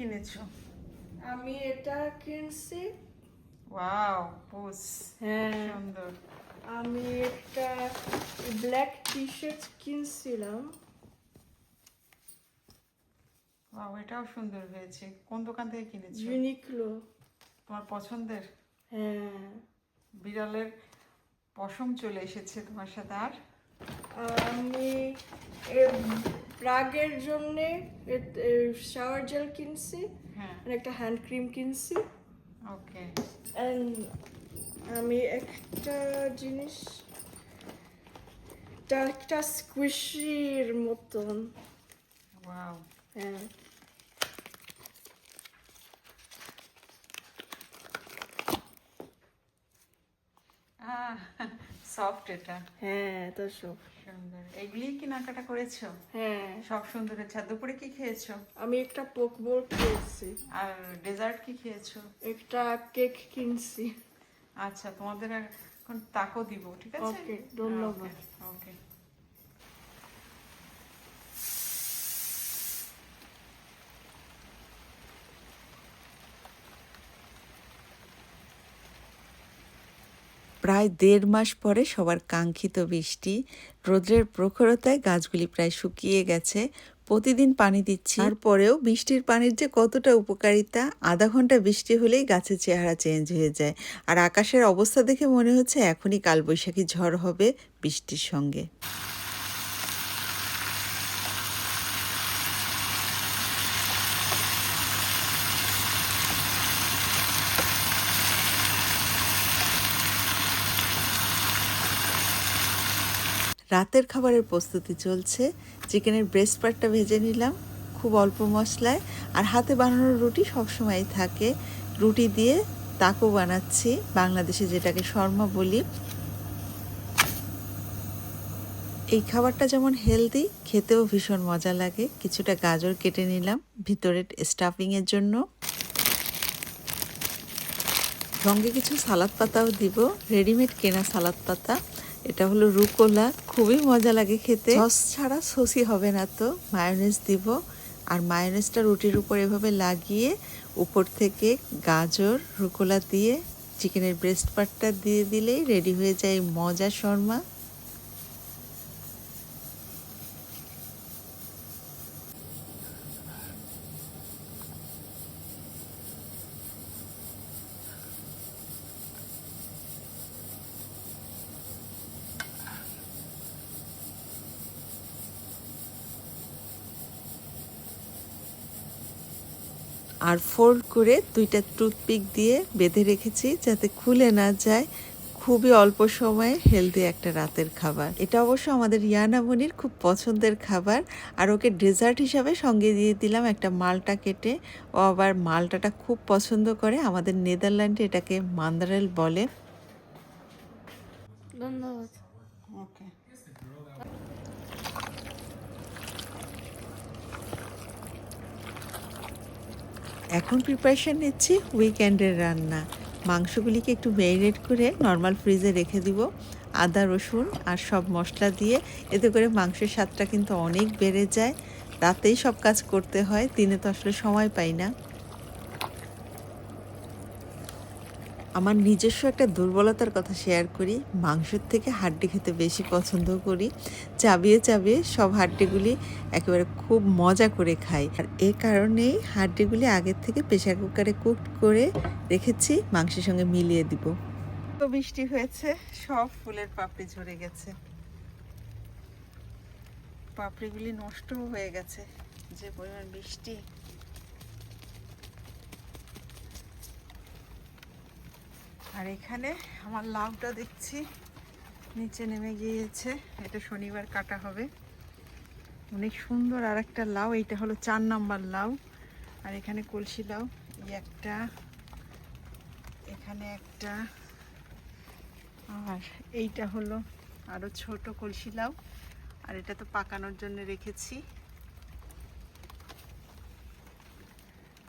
কিনেছো? আমি এটা কিনছি। ওয়াও পুস হ্যাঁ। সুন্দর। আমি একটা ব্ল্যাক টি শার্ট কিনছিলাম। ওয়াও এটাও সুন্দর হয়েছে। কোন দোকান থেকে কিনেছো? ইউনিক্লো তোমার পছন্দের? হ্যাঁ। বিড়ালের পশম চলে এসেছে তোমার সাথে আর? আমি এর রাগের জন্যে শাওয়ার জেল কিনছি হ্যাঁ। আর একটা হ্যান্ড ক্রিম কিনছি। ওকে আমি একটা জিনিস একটা স্কুইশির মতন। ওয়াও হ্যাঁ। সফট এটা। হ্যাঁ তো সব সুন্দর। এগুলি কেনাকাটা করেছ? হ্যাঁ। সব সুন্দর আচ্ছা দুপুরে কি খেয়েছো? আমি একটা পোক পোকবোর খেয়েছি। আর ডেজার্ট কি খেয়েছো? একটা কেক কিনছি। আচ্ছা তোমাদের এখন তাকও দিব ঠিক আছে? ওকে ধন্যবাদ। ওকে। প্রায় দেড় মাস পরে সবার কাঙ্ক্ষিত বৃষ্টি। রোদ্রের প্রখরতায় গাছগুলি প্রায় শুকিয়ে গেছে। প্রতিদিন পানি দিচ্ছি। তারপরেও বৃষ্টির পানির যে কতটা উপকারিতা, আধা ঘণ্টা বৃষ্টি হলেই গাছের চেহারা চেঞ্জ হয়ে যায়। আর আকাশের অবস্থা দেখে মনে হচ্ছে এখনই কালবৈশাখী ঝড় হবে বৃষ্টির সঙ্গে। রাতের খাবারের প্রস্তুতি চলছে। চিকেনের ব্রেস্ট পার্টটা ভেজে নিলাম, খুব অল্প মশলায়। আর হাতে বানানো রুটি সবসময় থাকে। রুটি দিয়ে তাকো বানাচ্ছি, বাংলাদেশে যেটাকে শর্মা বলি। এই খাবারটা যেমন হেলদি খেতেও ভীষণ মজা লাগে। কিছুটা গাজর কেটে নিলাম ভিতরে স্টাফিংয়ের জন্য। সঙ্গে কিছু সালাদ পাতাও দিব রেডিমেড কেনা সালাদ পাতা। এটা হলো রুকোলা, খুবই মজা লাগে খেতে। সস ছাড়া সসি হবে না তো। মায়োনেজ দিব। আর মায়োনেজটা রুটির উপর এভাবে লাগিয়ে উপর থেকে গাজর, রুকোলা দিয়ে চিকেনের ব্রেস্ট পার্টটা দিয়ে দিলেই রেডি হয়ে যায় মজা শর্মা। আর ফোল্ড করে দুইটা টুথপিক দিয়ে বেঁধে রেখেছি যাতে খুলে না যায়। খুবই অল্প সময়ে হেলদি একটা রাতের খাবার। এটা অবশ্য আমাদের ইয়ানামনির খুব পছন্দের খাবার। আর ওকে ডেজার্ট হিসাবে সঙ্গে দিয়ে দিলাম একটা মালটা কেটে। ও আবার মালটাটা খুব পছন্দ করে। আমাদের নেদারল্যান্ডে এটাকে মান্দারেল বলে। ধন্যবাদ। ওকে। এখন প্রিপারেশান নিচ্ছি উইকেন্ডের রান্না। মাংসগুলিকে একটু ম্যারিনেট করে নর্মাল ফ্রিজে রেখে দিব, আদা, রসুন আর সব মশলা দিয়ে। এতে করে মাংসের স্বাদটা কিন্তু অনেক বেড়ে যায়। রাতেই সব কাজ করতে হয়, দিনে তো আসলে সময় পাই না। আমার নিজস্ব একটা দুর্বলতার কথা শেয়ার করি, মাংসের থেকে হাড্ডি খেতে বেশি পছন্দ করি। চাবিয়ে চাবিয়ে সব হাড্ডিগুলি একেবারে খুব মজা করে খাই। আর এ কারণেই হাড্ডিগুলি আগের থেকে প্রেশার কুকারে কুক করে রেখেছি, মাংসের সঙ্গে মিলিয়ে দিব। তো বৃষ্টি হয়েছে, সব ফুলের পাপড়ি ঝরে গেছে। পাপড়িগুলি নষ্টও হয়ে গেছে, যে পরিমাণ বৃষ্টি আর এখানে আমার লাউটা দেখছি, নিচে নেমে গিয়েছে। এটা শনিবার কাটা হবে। অনেক সুন্দর আর একটা লাউ, এইটা হলো চার নাম্বার লাউ। আর এখানে কলসি লাউ একটা, এখানে একটা। আর এইটা হলো আরও ছোট কলসি লাউ, আর এটা তো পাকানোর জন্য রেখেছি।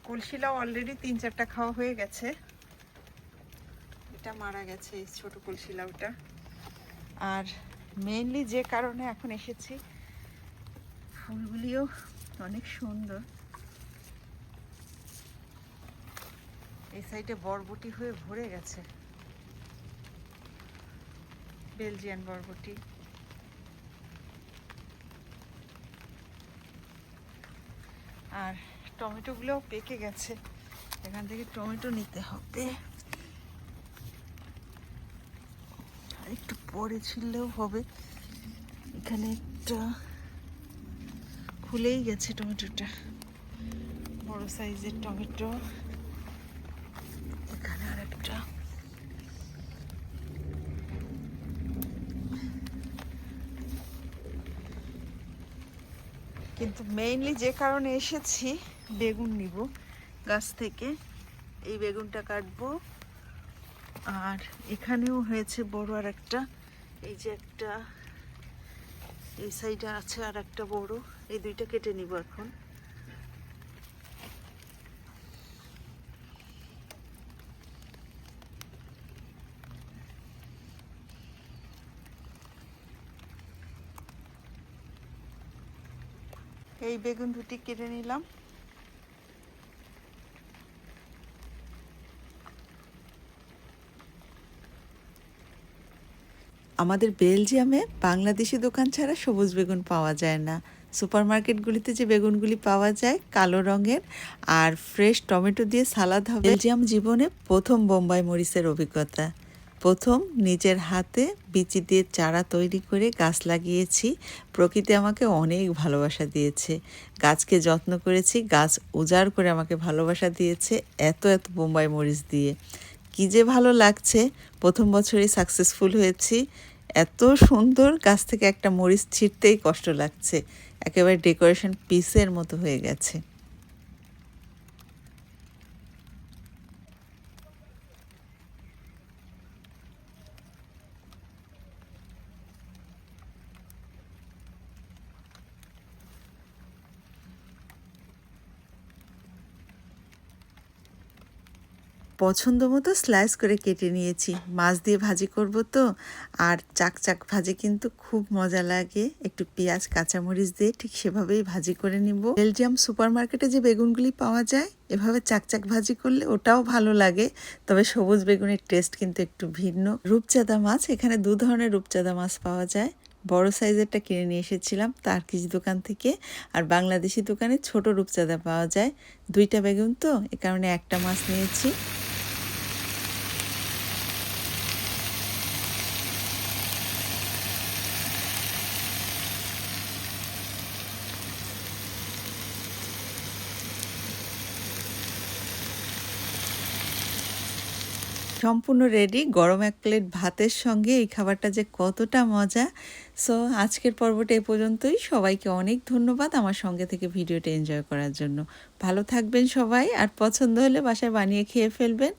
কলসি লাউ অলরেডি তিন চারটা খাওয়া হয়ে গেছে। এটা মারা গেছে, এই ছোট কলসি লাউটা। আর মেইনলি যে কারণে এখন এসেছি, ফুলগুলিও অনেক সুন্দর। এই সাইডে বরবটি হয়ে ভরে গেছে। বেলজিয়ান বরবটি। আর টমেটোগুলোও পেকে গেছে। এখান থেকে টমেটো নিতে হবে আর একটু পরে ছিললেও হবে। এখানে একটা খুলেই গেছে টমেটোটা। বড় সাইজের টমেটো। এখানে আর একটা কিন্তু মেইনলি যে কারণে এসেছি, বেগুন নিব গাছ থেকে। এই বেগুনটা কাটবো। আর এখানেও হয়েছে বড় আর একটা এই যে একটা, এই সাইডে আছে আর একটা বড়। এই দুইটা কেটে নিব এখন। এই বেগুন দুটি কেটে নিলাম। আমাদের বেলজিয়ামে বাংলাদেশি দোকান ছাড়া সবুজ বেগুন পাওয়া যায় না। সুপার মার্কেটগুলিতে যে বেগুনগুলি পাওয়া যায়, কালো রঙের আর ফ্রেশ টমেটো দিয়ে সালাদ হবে। বেলজিয়াম জীবনে প্রথম বোম্বাই মরিচের অভিজ্ঞতা। প্রথম নিজের হাতে বিচি দিয়ে চারা তৈরি করে গাছ লাগিয়েছি। প্রকৃতি আমাকে অনেক ভালোবাসা দিয়েছে। গাছকে যত্ন করেছি, গাছ উজাড় করে আমাকে ভালোবাসা দিয়েছে এত এত বোম্বাই মরিচ দিয়ে। কি যে ভালো লাগছে, প্রথম বছরই সাকসেসফুল হয়েছি। এত সুন্দর গাছ থেকে একটা মরিচ ছিঁড়তেই কষ্ট লাগছে। একেবারে ডেকোরেশন পিসের মতো হয়ে গেছে। পছন্দ মতো স্লাইস করে কেটে নিয়েছি। মাছ দিয়ে ভাজি করব তো, আর চাক চাক ভাজি কিন্তু খুব মজা লাগে। একটু পেঁয়াজ, কাঁচামরিচ দিয়ে ঠিক সেভাবেই ভাজি করে নিব। বেলজিয়াম সুপার মার্কেটে যে বেগুনগুলি পাওয়া যায়, এভাবে চাকচাক ভাজি করলে ওটাও ভালো লাগে। তবে সবুজ বেগুনের টেস্ট কিন্তু একটু ভিন্ন। রূপচাঁদা মাছ, এখানে দু ধরনের রূপচাঁদা মাছ পাওয়া যায়। বড় সাইজেরটা কিনে নিয়ে এসেছিলাম তার কিছু দোকান থেকে, আর বাংলাদেশি দোকানে ছোট রূপচাঁদা পাওয়া যায়। দুইটা বেগুন তো, এ কারণে একটা মাছ নিয়েছি। সম্পূর্ণ রেডি গরম এক প্লেট ভাতের সঙ্গে। এই খাবারটা যে কতটা মজা। সো আজকের পর্বটা এ পর্যন্তই। সবাইকে অনেক ধন্যবাদ আমার সঙ্গে থেকে ভিডিওটা এনজয় করার জন্য। ভালো থাকবেন সবাই, আর পছন্দ হলে বাসায় বানিয়ে খেয়ে ফেলবেন।